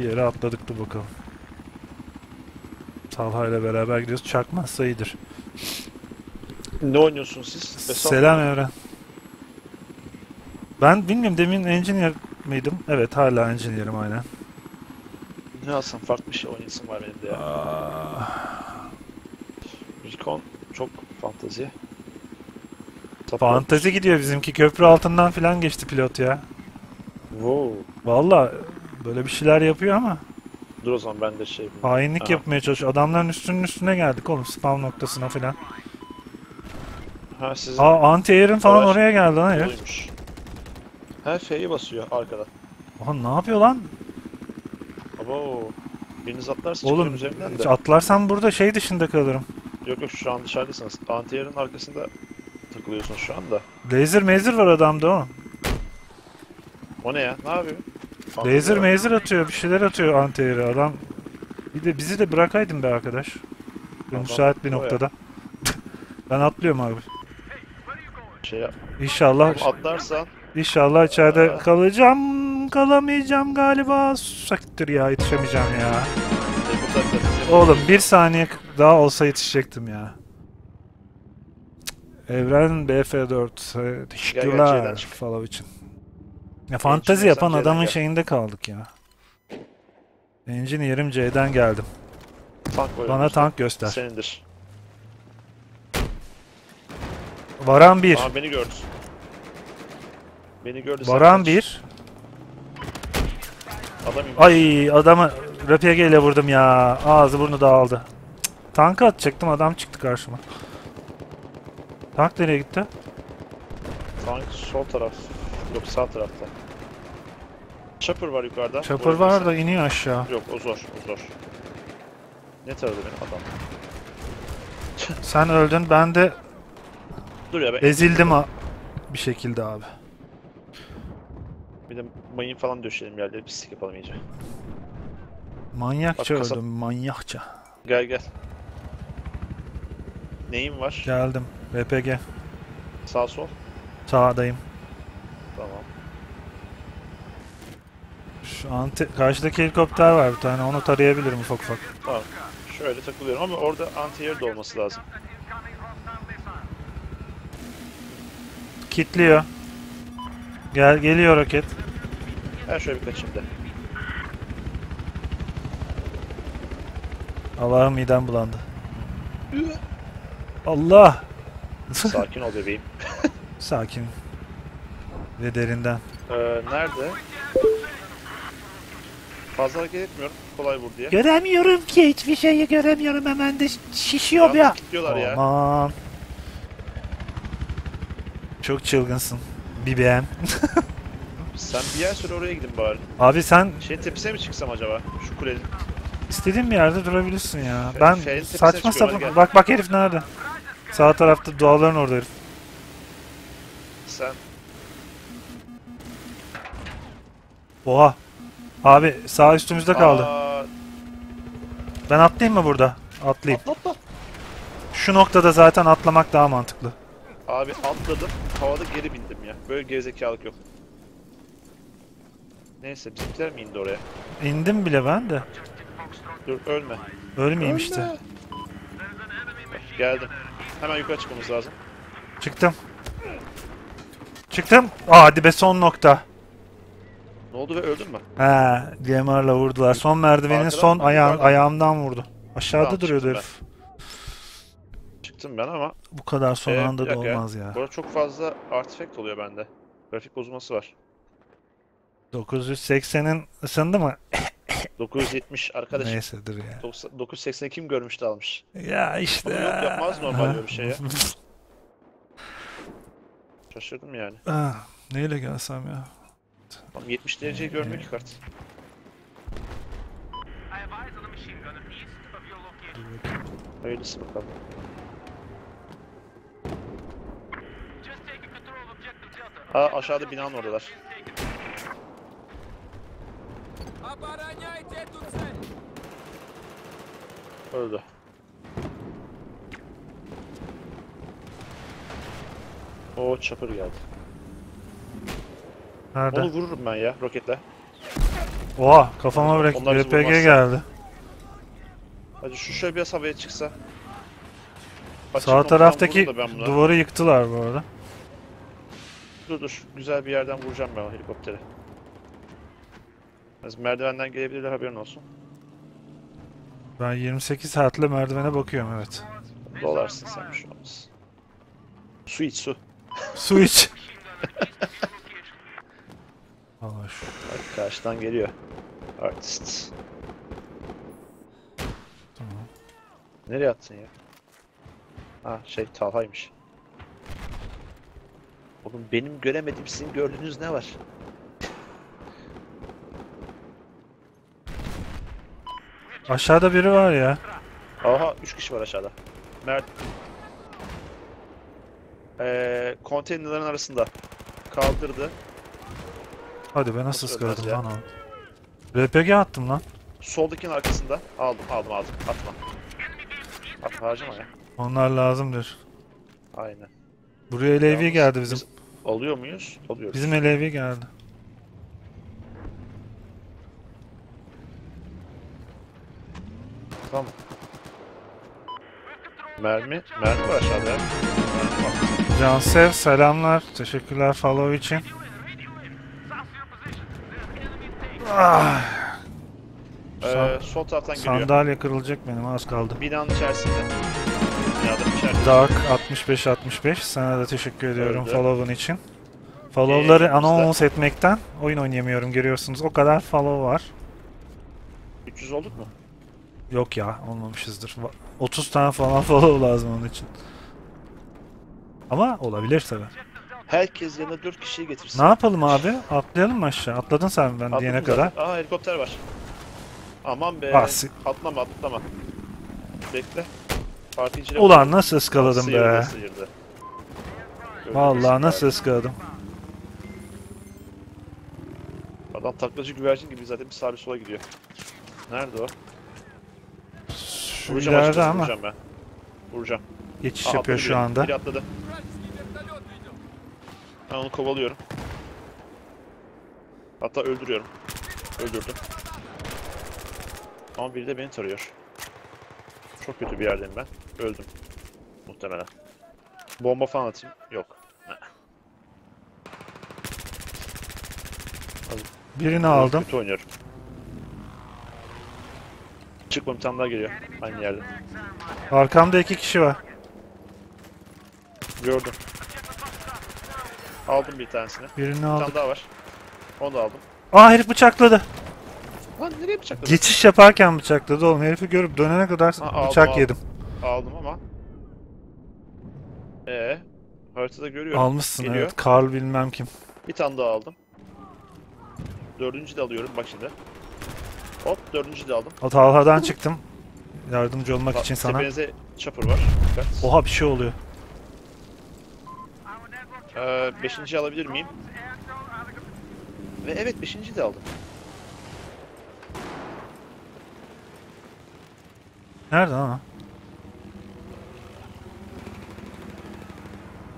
Bir yere atladık da bakalım. Talha ile beraber gidiyoruz. Çakmazsa iyidir. Ne oynuyorsun siz? Selam Evren. Ben bilmiyorum demin engineer miydim? Evet hala engineer'im aynen. Ne alsam farklı bir şey oynayasım var benim de ya. Aa, Recon çok fantazi. Fantezi gidiyor bizimki. Köprü altından falan geçti pilot ya. Wow. Valla böyle bir şeyler yapıyor ama Dur o zaman ben de şey hainlik Aha. yapmaya çalışıyor. Adamların üstünün üstüne geldik oğlum spawn noktasına falan. Ha sizin Aa anti-air'in falan Savaş oraya geldi lan herif. doluymuş. Ha F'yi basıyor arkada. Oha ne yapıyor lan? Abo. Biriniz atlarsa Oğlum üzerinden de. atlarsam burada şey dışında kalırım. Yok yok şu an dışarıdasınız. Antiyer'in arkasında takılıyorsunuz şu anda. Laser mazer var adamda o. O ne ya? Ne yapıyor? Fantezi Laser mazer atıyor bir şeyler atıyor anti-air'e adam. Bir de bizi de bırakaydın be arkadaş. Adam müsait bir ya. noktada. ben atlıyorum abi. Şey yap. İnşallah atlarsan inşallah içeride Aa. kalacağım. Kalamayacağım galiba. Saktir ya yetişemeyeceğim ya. bize- Oğlum bir saniye daha olsa yetişecektim ya. Evren BF4 e, teşekkürler çık. falan için. Ya fantezi içinden yapan adamın şeyinde kaldık ya. Engineer'im C'den geldim. tank var Bana önümüzde. tank göster. Senindir. Varan 1. Aa beni gördü. Beni gördü. sen Varan kaç. 1. Adam inmiş. Ay adamı RPG ile vurdum ya. Ağzı burnu dağıldı. Cık, Tanka atacaktım adam çıktı karşıma. Tank nereye gitti? Tank sol taraf. Yok sağ tarafta. Chopper var yukarıda. Chopper Orada var da iniyor aşağı. Yok o zor o zor. Ne taradı benim adam? Sen öldün ben de Dur ya ben ezildim ha bir şekilde abi. bir de mayın falan döşeyelim yerlere pislik yapalım iyice. Manyakça Bak, kasap- öldüm manyakça. Gel gel. Neyin var? Geldim. RPG. Sağ sol. Sağdayım. Tamam. Şu an karşıdaki helikopter var bir tane onu tarayabilirim ufak ufak. Tamam. Şöyle takılıyorum ama orada anti-air de olması lazım. Kitliyor. Gel geliyor roket. Ben şöyle bir kaçayım da. Allah'ım midem bulandı. Allah. Sakin ol bebeğim. Sakin. Ve derinden. Ee, nerede? Fazla hareket etmiyorum. Kolay vur diye. Göremiyorum ki hiçbir şeyi göremiyorum hemen de şişiyor ya. Kilitliyorlar ya. Aman. Çok çılgınsın. BBM. Sen bir yer süre oraya gidin bari. Abi sen Şeyin tepesine mi çıksam acaba? Şu kulenin. istediğin bir yerde durabilirsin ya. Fe- Ben saçma sapan... gel. Bak bak herif nerede? Sağ tarafta duaların orada herif. Sen Oha. Abi sağ üstümüzde kaldı. Aa, Ben atlayayım mı burada? Atlayayım. atla atla. Şu noktada zaten atlamak daha mantıklı. Abi atladım. Havada geri bindim ya. Böyle gerizekalılık yok. Neyse bizimkiler mi indi oraya? İndim bile ben de. Dur ölme. Ölmeyeyim işte. Ölme. Geldim. Hemen yukarı çıkmamız lazım. Çıktım. Çıktım. Aa, hadi be son nokta. Ne oldu ve öldün mü? He, DMR'la vurdular. Son merdivenin Arkadan son mı, ayağın, yukarıdan mı? ayağımdan vurdu. Aşağıda Tamam, duruyordu çıktım herif. Çıktım ben ama Bu kadar son Ee, anda bir da dakika ya. olmaz ya. burada çok fazla artifact oluyor bende. Grafik bozulması var. 980'in ısındı mı? 970 arkadaşım. Neysedir ya. 90 980 kim görmüş de almış. Ya işte. Ama yok, yapmaz normal böyle bir şey ya. Şaşırdım yani. Ah, neyle gelsem ya? kart. Oğlum 70 derece ee, görmüyor e. ki kart. Öylesi bakalım. Ha aşağıda binanın oradalar. Öldü. O çapır geldi. Nerede? Onu vururum ben ya roketle. Oha kafama bırak Onlar bizi RPG vurmazsa. geldi. Hadi şu şöyle biraz havaya çıksa. Açık Sağ noktadan taraftaki vururum da ben buna. duvarı yıktılar bu arada. Dur dur. Güzel bir yerden vuracağım ben o helikopteri. Biraz merdivenden gelebilirler haberin olsun. Ben 28 saatle merdivene bakıyorum evet. Dolarsın sen bir şey olmaz. Su iç su. Su iç. Allah şu. Bak karşıdan geliyor. Artist. Tamam. Nereye attın ya? Ha şey Talha'ymış. Oğlum benim göremediğim sizin gördüğünüz ne var? Aşağıda biri var ya. Aha 3 kişi var aşağıda. Mert. Ee, konteynerların arasında. Kaldırdı. Hadi be nasıl ıskaladım lan onu. RPG attım lan. Soldakinin arkasında. Aldım aldım aldım. Atma. Atma harcama ya. Onlar lazımdır. Aynen. Buraya LV geldi bizim. biz Alıyor muyuz? Alıyoruz. Bizim LV geldi. Tamam. Mermi. Mermi var aşağıda. Cansev selamlar. Teşekkürler follow için. Ah, Ee, sol taraftan geliyor. sandalye kırılacak benim az kaldı. Binanın içerisinde. İçeride. Dark 65 65 sana da teşekkür ediyorum Öyle. follow'un için. Follow'ları Ee, anons etmekten oyun oynayamıyorum görüyorsunuz. O kadar follow var. 300 olduk mu? Yok ya olmamışızdır. Va- 30 tane falan follow lazım onun için. Ama olabilir tabi. Herkes yanına 4 kişiyi getirsin. Ne yapalım abi? Atlayalım mı aşağı? Atladın sen ben Atladım diyene zaten. kadar. Aa helikopter var. Aman be. Ah, si- atlama atlama. Bekle. Partinciyle Ulan nasıl ıskaladım sıyırdı, be. Sıyırdı. Vallahi nasıl Sıyırdı. ıskaladım. Adam taklacı güvercin gibi zaten bir sağa bir sola gidiyor. Nerede o? Şu Vuracağım ileride açıkçası, ama Vuracağım ben. Vuracağım. geçiş Aa, yapıyor şu biri. anda. Biri atladı. Ben onu kovalıyorum. Hatta öldürüyorum. Öldürdüm. Ama biri de beni tarıyor. Çok kötü bir yerdeyim ben. Öldüm. Muhtemelen. Bomba falan atayım. Yok. Birini aldım. Kötü oynuyorum. Çıkma bir tane daha geliyor. Aynı yerde. Arkamda iki kişi var. Gördüm. Aldım bir tanesini. Birini Bir aldım. tane daha var. Onu da aldım. Aa herif bıçakladı. Lan nereye bıçakladın? Geçiş yaparken bıçakladı oğlum. Herifi görüp dönene kadar Ha, aldım, bıçak aldım. yedim. Aldım ama. Ee, haritada görüyorum. Almışsın Geliyor. evet. Karl bilmem kim. Bir tane daha aldım. Dördüncü de alıyorum bak şimdi. Hop dördüncü de aldım. Talha'dan çıktım. Yardımcı olmak Bak, için sana. Tepenize chopper var. Dikkat. Oha bir şey oluyor. Ee, beşinciyi alabilir miyim? Ve evet beşinciyi de aldım. Nerede o?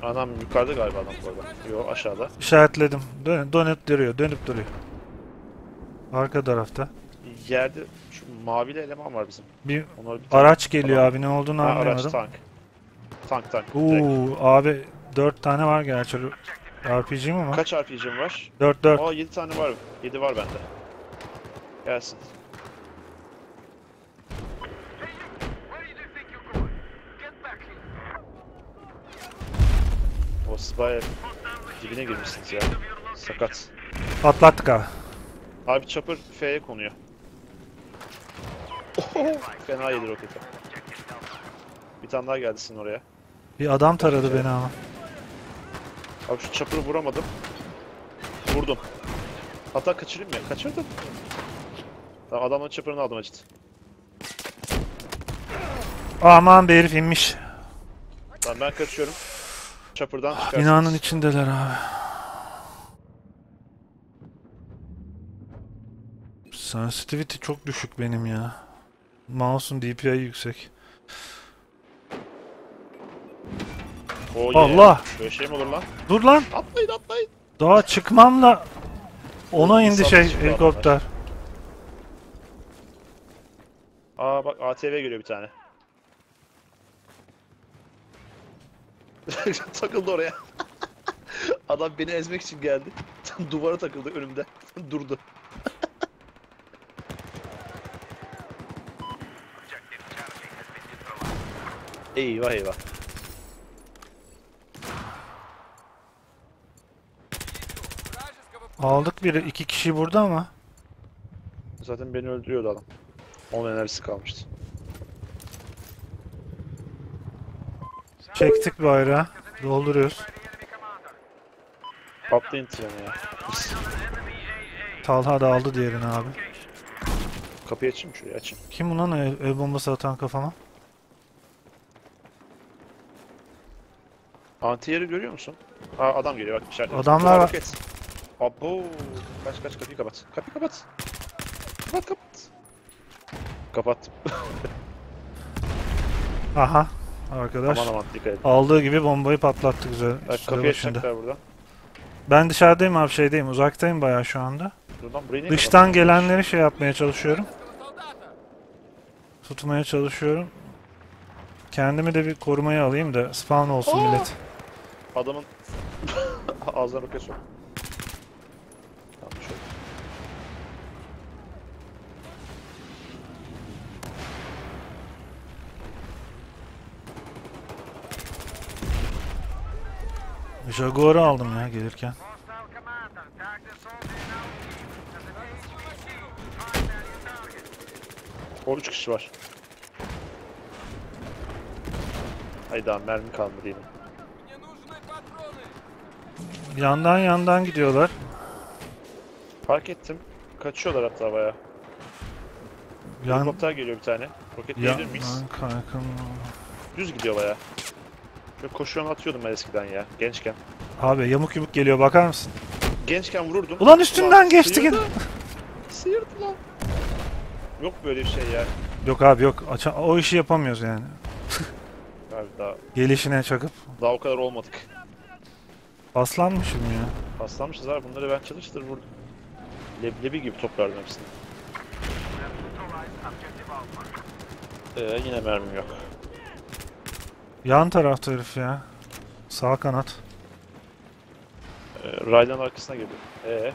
Anam yukarıda galiba adam bu arada. Yo aşağıda. İşaretledim. Dön dönüp duruyor. Dönüp duruyor. Arka tarafta. Yerde şu mavili eleman var bizim. Bir bir tane- araç geliyor abi ne olduğunu Ha, araç anlamadım. tank. Tank tank. direkt. Uuu abi 4 tane var gerçi. RPG mi ama? Kaç RPG'm var? 4 4. Aa 7 tane var. 7 var bende. Gelsin. O bayağı dibine girmişsiniz ya. Sakat. Patlattık abi. Abi chopper F'ye konuyor. Oho, fena yedi roketi. Bir tane daha geldi sizin oraya. Bir adam taradı beni ama. Abi şu chopper'ı vuramadım. Vurdum. Hatta kaçırayım mı? Kaçırdım. Tamam adamın chopper'ını aldım acıt. Aman bir herif inmiş. Tamam ben kaçıyorum. Chopper'dan çıkarsınız. Binanın içindeler abi. Sensitivity çok düşük benim ya. Mouse'un DPI yüksek. Oh yeah. Allah! Böyle şey mi olur lan? Dur lan! Atlayın atlayın. Daha çıkmamla ona indi şey helikopter. Aa bak ATV geliyor bir tane. Takıldı oraya. Adam beni ezmek için geldi. Duvara takıldı önümde. Durdu. Eyvah eyvah. Aldık biri. iki kişi burada ama. Zaten beni öldürüyordu adam. Onun enerjisi kalmıştı. Çektik bayrağı. Dolduruyoruz. By the enemy commander. Atlayın treni ya. Talha da aldı diğerini abi. Kapıyı açayım mı şuraya açayım. Kim ulan el, el bombası atan kafama? Antiyeri görüyor musun? Aa adam geliyor bak içeride. Adamlar var. roket. Abo. Kaç kaç kapıyı kapat. Kapıyı kapat. Kapat kapat. Kapattım. Aha. Arkadaş. aman aman dikkat et. Aldığı gibi bombayı patlattı güzel. Bak kapıyı açacaklar buradan. Ben dışarıdayım abi şeydeyim. Uzaktayım bayağı şu anda. Buradan burayı niye Dıştan gelenleri şey yapmaya çalışıyorum. Tutmaya çalışıyorum. Kendimi de bir korumaya alayım da spawn olsun Aa! millet. Adamın ağzına roket sok. Tamam şöyle. Jaguar'ı aldım ya gelirken. Or üç kişi var. Hayda mermi kalmadı yine. Yandan yandan gidiyorlar. Fark ettim. Kaçıyorlar hatta baya. Yan... Helikopter geliyor bir tane. Roket ya, miyiz? Kankam. Düz gidiyor baya. Şöyle koşuyorum atıyordum ben eskiden ya. Gençken. Abi yamuk yumuk geliyor bakar mısın? Gençken vururdum. Ulan üstünden geçti sıyırdı. gene. Sıyırdı lan. Yok böyle bir şey ya. Yok abi yok. Aça- o işi yapamıyoruz yani. Abi daha, Gelişine çakıp. daha o kadar olmadık. Paslanmışım ya. Paslanmışız abi bunları ben çalıştır vurdum. Leblebi gibi toplardım hepsini. Ee, yine mermim yok. Yan tarafta herif ya. Sağ kanat. Ee, Raylan arkasına geliyor. Ee,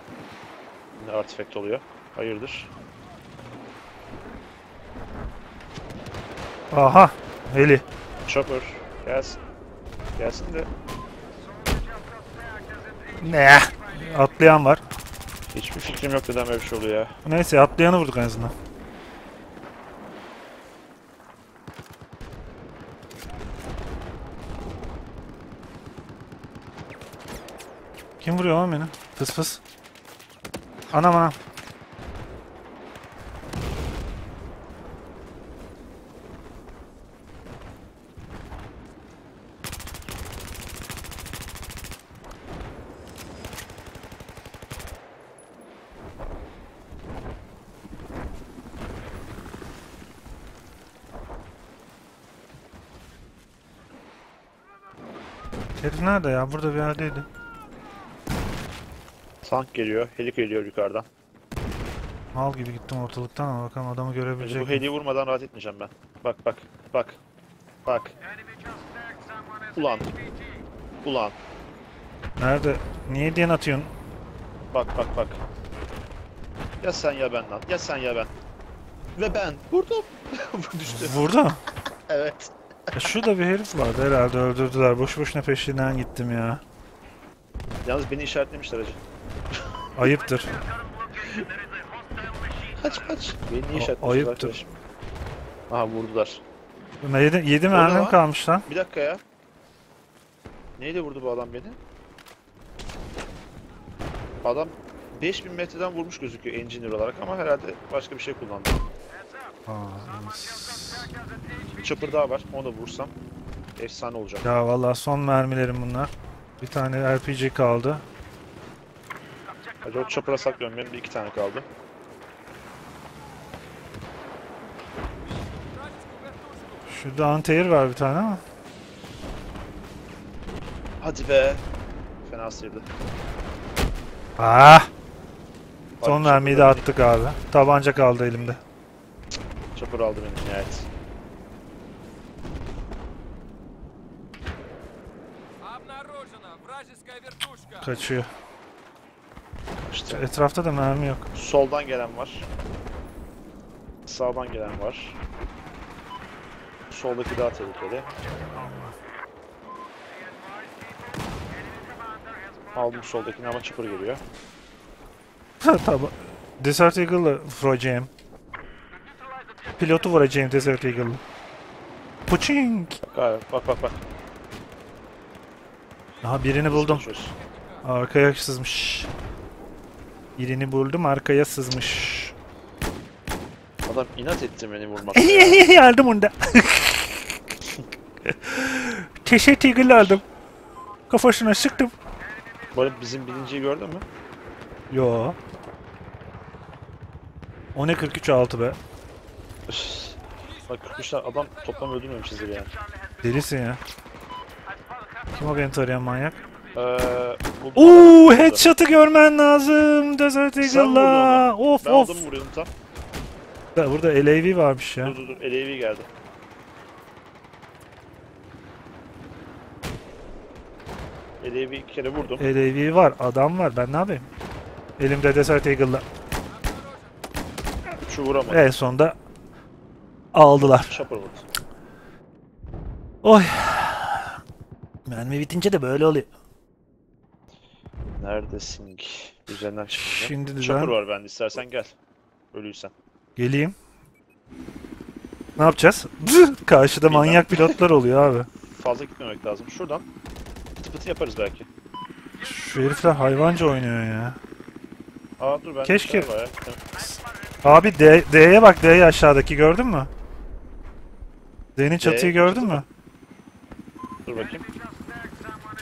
yine artifact oluyor. Hayırdır? Aha. Heli. Chopper gelsin. Gelsin de Ne? Atlayan var. hiçbir fikrim yok neden böyle bir şey oluyor ya. Neyse atlayanı vurduk en azından. Kim vuruyor lan beni? Fıs fıs. Anam anam. Herif nerede ya? Burada bir yerdeydi. Tank geliyor, heli geliyor yukarıdan. Mal gibi gittim ortalıktan ama bakalım adamı görebilecek bu heliyi vurmadan rahat etmeyeceğim ben. Bak bak bak. Bak. Ulan. Ulan. Nerede? Niye diyen atıyorsun? Bak bak bak. Ya sen ya ben lan. Ya sen ya ben. Ve ben. Vurdum. Düştü. Vurdu? Evet. Ya şurada bir herif vardı herhalde öldürdüler. Boş boşuna peşinden gittim ya. Yalnız beni işaretlemişler hacı. Ayıptır. Kaç kaç. Beni niye işaretlemişler ayıptır. arkadaşım? Aha vurdular. Buna Yedi, yedi Orada mermim var. kalmış lan. Bir dakika ya. Neyle vurdu bu adam beni? Adam 5000 metreden vurmuş gözüküyor engineer olarak ama herhalde başka bir şey kullandı. Chopper daha var. Onu da vursam efsane olacak. Ya vallahi son mermilerim bunlar. Bir tane RPG kaldı. Hadi o çapıra saklıyorum benim bir iki tane kaldı. Şurada anteir var bir tane ama. Hadi be. Fena sıyırdı. Ah. Son mermiyi de attık abi. Tabanca kaldı elimde. Çapır aldı beni nihayet. Kaçıyor. İşte Etrafta da mermi yok. soldan gelen var. Sağdan gelen var. Soldaki daha tehlikeli. Aldım soldakini ama Chopper geliyor. tamam. Desert Eagle'la vuracağım. Pilotu vuracağım Desert Eagle'la. Puçing. Galiba bak bak bak. Aha birini buldum. Arkaya sızmış. Birini buldum arkaya sızmış. Adam inat etti beni vurmak. Yardım onda. Teşet Eagle aldım. Kafasına sıktım. Böyle bizim birinciyi gördün mü? Yo. O ne 43 6 be. Bak 43 tane adam toplam öldürmemişizdir yani. Delisin ya. Kim o beni tarayan manyak? Ee, headshot'ı görmen lazım Desert Eagle'la. Of Ben of. aldım vuruyordum tam. Da- Burada LAV varmış ya. Dur dur dur. LAV geldi. LAV iki kere vurdum. LAV var, adam var. Ben ne yapayım? Elimde Desert Eagle'la. Şu vuramadım. En sonda aldılar. Chopper vurdu. Oy. Mermi bitince de böyle oluyor. Neredesin? Üzerinden çıkınca. Şimdi Chopper ben var bende istersen gel. Ölüysen. geleyim. Ne yapacağız? Karşıda Bilmem. manyak pilotlar oluyor abi. Fazla gitmemek lazım. Şuradan pıtı pıtı yaparız belki. Şu herifler hayvanca oynuyor ya. Aa dur ben Keşke- ya. Abi D'ye bak D'ye aşağıdaki gördün mü? D'nin çatıyı D, gördün çatı mü? Dur bakayım.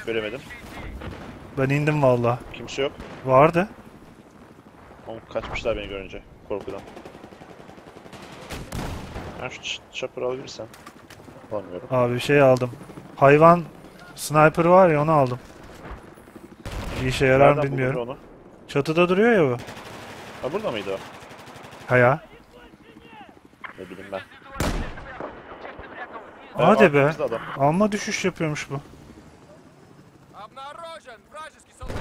Göremedim. Ben indim valla. Kimse yok. Vardı. Oğlum kaçmışlar beni görünce. Korkudan. Ben şu ç- chopper alabilirsem. Alamıyorum. Abi bir şey aldım. Hayvan sniper var ya onu aldım. Bir işe yarar mı Nereden buldun bilmiyorum. Onu? Çatıda duruyor ya bu. Ha burada mıydı o? Haya. Ne bileyim ben. Hadi be. arkamızda adam. Amma düşüş yapıyormuş bu. Обнаружен вражеский солдат.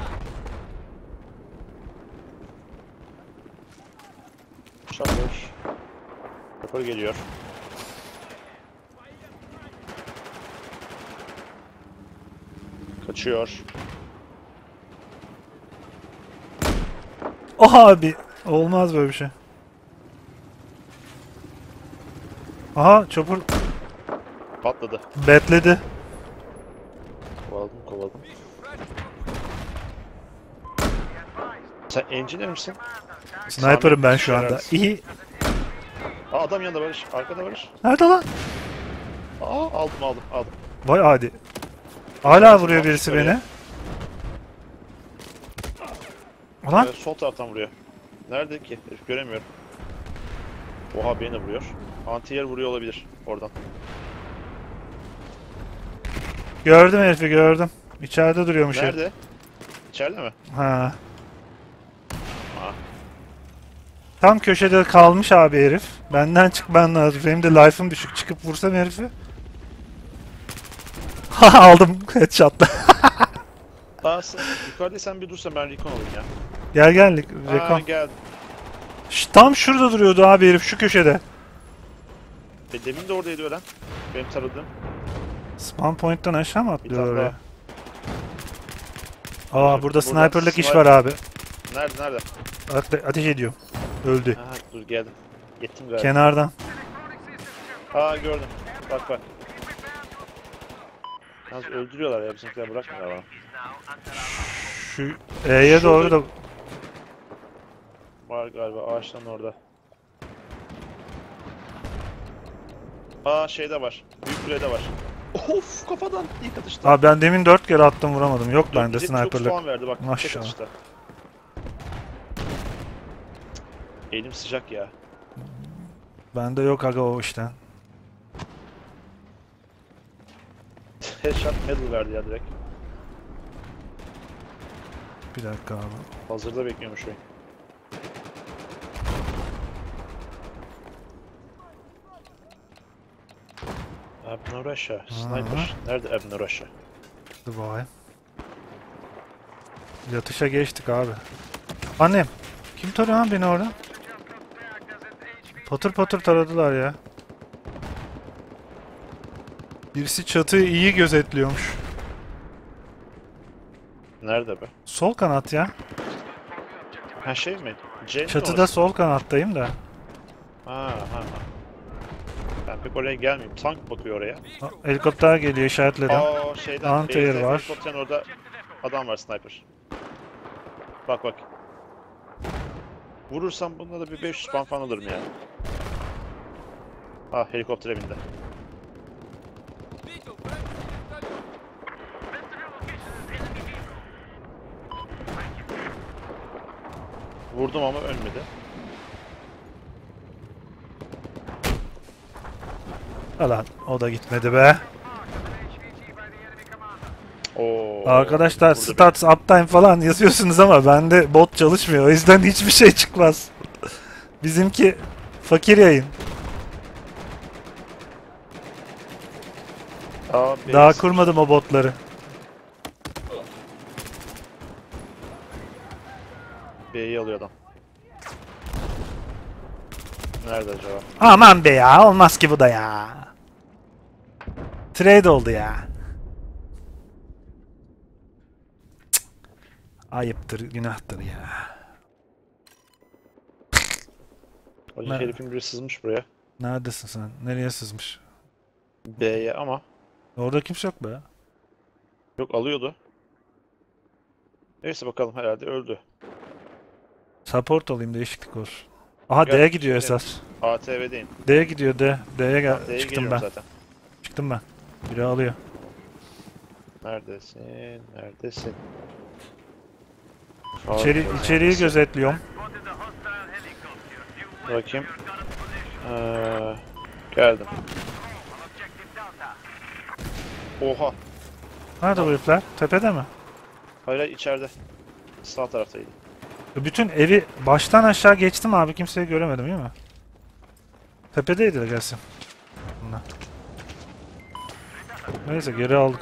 Chopper. Chopper geliyor. Kaçıyor. Oha abi. Olmaz böyle bir şey. Aha chopper Patladı. betledi. Sen engineer misin? Sniper'ım ben şu anda. İyi. Aa adam yanında Barış. Arkada Barış. Nerede lan? Aa aldım aldım aldım. Vay hadi. Hala vuruyor birisi Oraya. beni. Ulan Ee, sol taraftan vuruyor. Nerede ki? Herif göremiyorum. Oha beni de vuruyor. Antiyer vuruyor olabilir oradan. gördüm herifi gördüm. İçeride duruyormuş herif. Nerede? İçeride mi? Ha. Tam köşede kalmış abi herif. Benden çıkman lazım. Benim de life'ım düşük. Çıkıp vursam herifi. Ha aldım headshot'la. Aa sen, yukarıdaysan bir dursan ben recon alayım ya. gel gel. Aa Rekon. gel. Tam şurada duruyordu abi herif şu köşede. E, demin de oradaydı ölen. Benim taradığım. Spawn point'ten aşağı mı atlıyor oraya? daha. Aa Burada- burada sniperlık iş sniper- var abi. Nerede nerede? Ate- ateş ediyorum. Öldü. Ha dur geldim. Gittim galiba. Kenardan. Aa gördüm. Bak bak. Yalnız öldürüyorlar ya bizimkiler bırakmıyorlar bana. Şu E'ye doğru da Var galiba ağaçların orada. Aa şeyde var. Büyük kulede var. Of kafadan ilk atışta. Abi ben demin 4 kere attım vuramadım. Yok Dur, bende bize çok sniperlık. puan verdi bak. Maşallah. atışta. Elim sıcak ya. Bende yok aga o işten. Headshot medal verdi ya direkt. Bir dakika abi. Hazırda bekliyormuş oyun. Abner Russia. Sniper. Nerede Abner Russia? Bakayım. Yatışa geçtik abi. Annem. Kim tarıyor lan beni orada? Patır patır taradılar ya. Birisi çatıyı iyi gözetliyormuş. Nerede be? Sol kanat ya. Ha şey mi? Mi Çatıda orası? sol kanattayım da. Ha ha. Ben pek oraya gelmeyeyim. Tank bakıyor oraya. Ha, Helikopter geliyor işaretledim. Aa şeyden. Anti-air BZ var. Helikopterin orada adam var sniper. Bak bak. Vurursam bunda da bir 500 puan falan alırım ya. Ah helikoptere bindi. Vurdum ama ölmedi. Alan o da gitmedi be. Oo, Arkadaşlar burada bir- stats uptime falan yazıyorsunuz ama bende bot çalışmıyor. O yüzden hiçbir şey çıkmaz. Bizimki fakir yayın. Aa, Daha base. kurmadım o botları. B'yi alıyor adam. Nerede acaba? Aman be ya olmaz ki bu da ya. Trade oldu ya. Cık. Ayıptır, günahtır ya. Hacı Ne? herifin biri sızmış buraya. Neredesin sen? Nereye sızmış? B'ye ama. Orada kimse yok be. Yok alıyordu. Neyse bakalım herhalde öldü. Support olayım değişiklik olsun. Aha Gel, D'ye gidiyor gidelim. esas. ATV'deyim. D'ye gidiyor D. D'ye gel. D'ye Çıktım geliyorum ben. zaten. Çıktım ben. Biri alıyor. Neredesin? Neredesin? İçeri, Harika. içeriği gözetliyorum. Bakayım. Ee, geldim. Oha. Nerede bu herifler? Tepede mi? Hayır hayır içeride. Sağ taraftaydı. Bütün evi baştan aşağı geçtim abi. Kimseyi göremedim değil mi? Tepedeydi gelsin. Bunlar. Neyse geri aldık.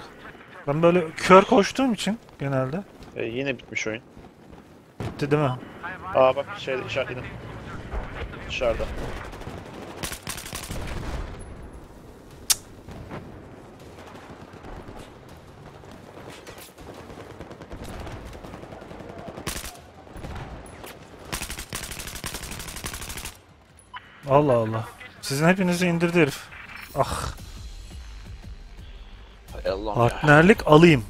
Ben böyle kör koştuğum için genelde. Ee, yine bitmiş oyun. Bitti değil mi? Aa bak şeyde işaretledim. Dışarıda. Allah Allah. Sizin hepinizi indirdi herif. Ah. Hay Allah'ım. Partnerlik alayım.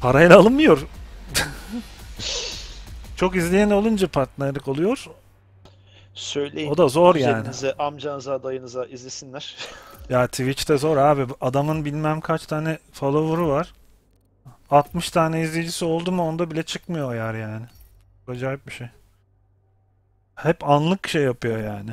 Parayla alınmıyor. Çok izleyen olunca partnerlik oluyor. Söyleyin. O da zor yani. kuzeninize, amcanıza, dayınıza izlesinler. Ya Twitch'te zor abi. Adamın bilmem kaç tane follower'ı var. 60 tane izleyicisi oldu mu onda bile çıkmıyor o yer yani. Acayip bir şey. Hep anlık şey yapıyor yani.